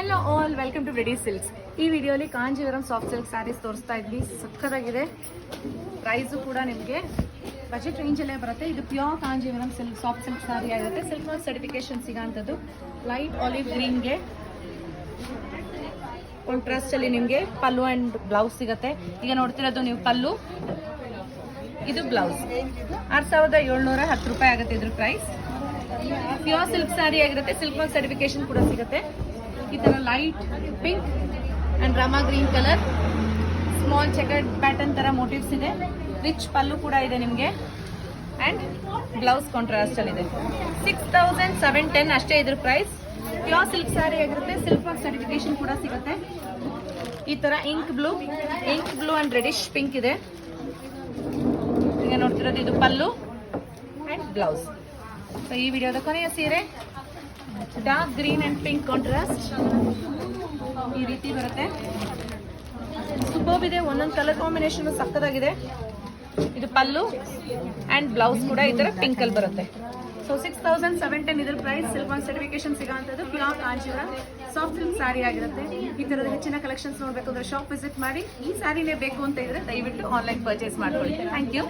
Hello all welcome to ready silks ಈ ವಿಡಿಯೋಲಿ Kanjeevaram soft silk saris ತೋರಿಸ್ತಾ ಇದ್ವಿ. ಸಖತ್ತಾಗಿದೆ ಪ್ರೈಸು ಕೂಡ ನಿಮಗೆ ಬಜೆಟ್ ರೇಂಜಲ್ಲೇ ಬರುತ್ತೆ. ಇದು pure Kanjeevaram silk soft silk sari ಆಗಿರುತ್ತೆ. ಸಿಲ್ಕ್ ಸರ್ಟಿಫಿಕೇಶನ್ ಸಿಗೋಂಥದ್ದು. ಲೈಟ್ ಆಲಿವ್ ಗ್ರೀನ್ಗೆ ಕಾಂಟ್ರಾಸ್ಟಲ್ಲಿ ನಿಮಗೆ ಪಲ್ಲು ಆ್ಯಂಡ್ ಬ್ಲೌಸ್ ಸಿಗುತ್ತೆ. ಈಗ ನೋಡ್ತಿರೋದು ನೀವು ಪಲ್ಲು, ಇದು ಬ್ಲೌಸ್ ಆರು ಸಾವಿರದ ಏಳ್ನೂರ ಹತ್ತು ರೂಪಾಯಿ ಆಗುತ್ತೆ ಇದ್ರ ಪ್ರೈಸ್ ಪ್ಯೂರ್ ಸಿಲ್ಕ್ ಸ್ಯಾರಿ ಆಗಿರುತ್ತೆ. ಸಿಲ್ಕ್ ಸರ್ಟಿಫಿಕೇಶನ್ ಕೂಡ ಸಿಗುತ್ತೆ. ಈ ತರ light pink and rama green colour small checkered pattern ತರ ಮೋಟಿವ್ಸ್ ಇದೆ. ರಿಚ್ ಪಲ್ಲು ಕೂಡ ಇದೆ ನಿಮಗೆ. ಅಂಡ್ ಬ್ಲೌಸ್ ಕಾಂಟ್ರಾಸ್ಟ್ ಅಲ್ಲಿ ಇದೆ. ಸಿಕ್ಸ್ ತೌಸಂಡ್ ಸೆವೆನ್ ಟೆನ್ ಅಷ್ಟೇ ಇದ್ರ ಪ್ರೈಸ್ ಪ್ಯೂರ್ ಸಿಲ್ಕ್ ಸ್ಯಾರಿ ಆಗಿರುತ್ತೆ. ಸಿಲ್ಕ್ ಮಾರ್ಕ್ ಸರ್ಟಿಫಿಕೇಶನ್ ಕೂಡ ಸಿಗುತ್ತೆ. ಈ ತರ ink blue ink blue and reddish pink ಇದೆ. ಈಗ ನೋಡ್ತಿರೋದು ಇದು ಪಲ್ಲು ಅಂಡ್ ಬ್ಲೌಸ್ ಸೊ ಈ ವಿಡಿಯೋದ ಕೊನೆಯ ಸೀರೆ. Dark green and pink contrast ಈ ರೀತಿ ಬರುತ್ತೆ. ಸುಬೋಬ್ ಇದೆ. ಒಂದೊಂದು ಕಲರ್ ಕಾಂಬಿನೇಷನ್ ಸಕ್ಕದಾಗಿದೆ ಇದು ಪಲ್ಲು ಅಂಡ್ ಬ್ಲೌಸ್ ಕೂಡ ಈ ತರ ಪಿಂಕ್ ಅಲ್ಲಿ ಬರುತ್ತೆ. So six thousand seven ten ಇದ್ರ price silk certification ಸಿಗೋಂಥದ್ದು pure Kanjeevaram soft silk sari ಆಗಿರುತ್ತೆ. ಈ ತರದ ಹೆಚ್ಚಿನ ಕಲೆಕ್ಷನ್ಸ್ ನೋಡಬೇಕು ಅಂದ್ರೆ ಶಾಪ್ ವಿಸಿಟ್ ಮಾಡಿ ಈ ಸ್ಯಾರಿನೇ ಬೇಕು ಅಂತ ಇದ್ರೆ ದಯವಿಟ್ಟು ಆನ್ಲೈನ್ ಪರ್ಚೇಸ್ ಮಾಡ್ಕೊಳ್ಳಿ. Thank you